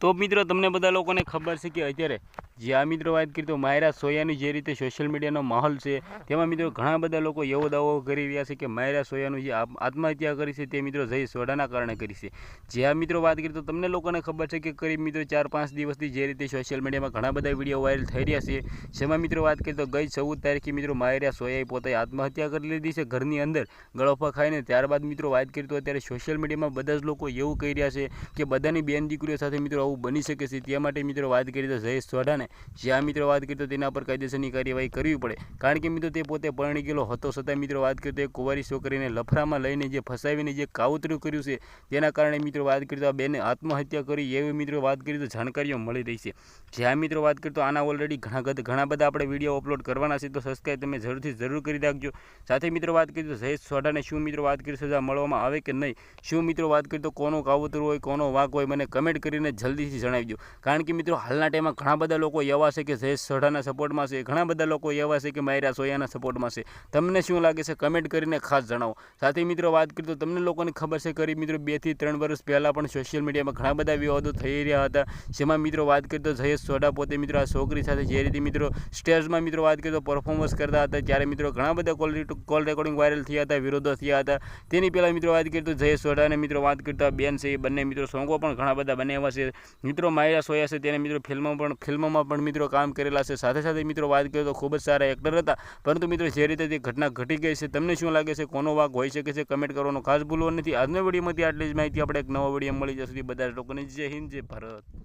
તો મિત્રો તમને બધા લોકોને ખબર છે કે અત્યારે જે આ મિત્રો વાત કરી તો માયરા સોયાની જે રીતે સોશિયલ મીડિયાનો માહોલ છે, તેમાં મિત્રો ઘણા બધા લોકો એવો દાવો કરી રહ્યા છે કે માયરા સોયાનું જે આત્મહત્યા કરી છે તે મિત્રો જય સોડાના કારણે કરી છે. જે આ મિત્રો વાત કરી તો તમને લોકોને ખબર છે કે કરીબ મિત્રો ચાર પાંચ દિવસથી જે રીતે સોશિયલ મીડિયામાં ઘણા બધા વીડિયો વાયરલ થઈ રહ્યા છે. જેમાં મિત્રો વાત કરી તો ગઈ ચૌદ તારીખે મિત્રો માયરા સોયાએ પોતાની આત્મહત્યા કરી લીધી છે ઘરની અંદર. ગળોફા ખાઈને ત્યારબાદ મિત્રો વાત કરી તો અત્યારે સોશિયલ મીડિયામાં બધા જ લોકો એવું કહી રહ્યા છે કે બધાની બેન દીકરીઓ સાથે મિત્રો આવું બની શકે છે. તે માટે મિત્રો વાત કરી તો જય સોઢાને જે આ મિત્રો વાત કરીએ તો તેના પર કાયદેસરની કાર્યવાહી કરવી પડે. કારણ કે મિત્રો તે પોતે પરણી ગયેલો હતો. છતાં મિત્રો વાત કરીએ તો એક કુંવારી છોકરીને લફરામાં લઈને જે ફસાવીને જે કાવતરું કર્યું છે, તેના કારણે મિત્રો વાત કરીએ તો આ બેને આત્મહત્યા કરી. એવી મિત્રો વાત કરી તો જાણકારીઓ મળી રહી છે. જે આ મિત્રો વાત કરતો આના ઓલરેડી ઘણા ઘણા બધા આપણે વીડિયો અપલોડ કરવાના છે. તો સબસ્ક્રાઈબ તમે જરૂરથી જરૂર કરી રાખજો. સાથે મિત્રો વાત કરીએ તો જયેશ સોઢાને શું મિત્રો વાત કરી સજા મળવામાં આવે કે નહીં? શું મિત્રો વાત કરી તો કોનો કાવતરું હોય, કોનો વાક હોય, મને કમેન્ટ કરીને જલ્દીથી જણાવજો. કારણ કે મિત્રો હાલના ટાઈમમાં ઘણા બધા લોકો એવા છે કે જયેશ સોઢાના સપોર્ટમાં છે, ઘણા બધા લોકો એવા છે કે માયરા સોયાના સપોર્ટમાં છે. તમને શું લાગે છે? કમેન્ટ કરીને ખાસ જણાવો. સાથે મિત્રો વાત કરી તો તમને લોકોને ખબર છે કરી મિત્રો બેથી ત્રણ વર્ષ પહેલાં પણ સોશિયલ મીડિયામાં ઘણા બધા વિવાદો થઈ રહ્યા હતા. જેમાં મિત્રો વાત કરી તો જયેશ સોઢા પોતે મિત્રો આ છોકરી સાથે જે રીતે મિત્રો સ્ટેજમાં મિત્રો વાત કરી તો પરફોર્મન્સ કરતા હતા. ત્યારે મિત્રો ઘણા બધા કોલ કોલ રેકોર્ડિંગ વાયરલ થયા હતા, વિરોધો થયા હતા. તેની પહેલાં મિત્રો વાત કરી તો જયેશ સોઢાને મિત્રો વાત કરતા બેન છે એ બંને મિત્રો સોંગો પણ ઘણા બધા બનાવ્યા છે. મિત્રો માયરા સોયા છે તેને મિત્રો ફિલ્મો પણ ફિલ્મોમાં પણ મિત્રો કામ કરેલા છે. સાથે સાથે મિત્રો વાત કરીએ તો ખૂબ જ સારા એક્ટર હતા. પરંતુ મિત્રો જે રીતે તે ઘટના ઘટી ગઈ છે, તમને શું લાગે છે? કોનો વાક હોઈ શકે છે? કમેન્ટ કરવાનો ખાસ ભૂલવો નથી. આજના વિડીયોમાંથી આટલી જ માહિતી. આપણે એક નવો વીડિયો મળી જશે. બધા લોકોને જય હિન્દ, જય ભારત.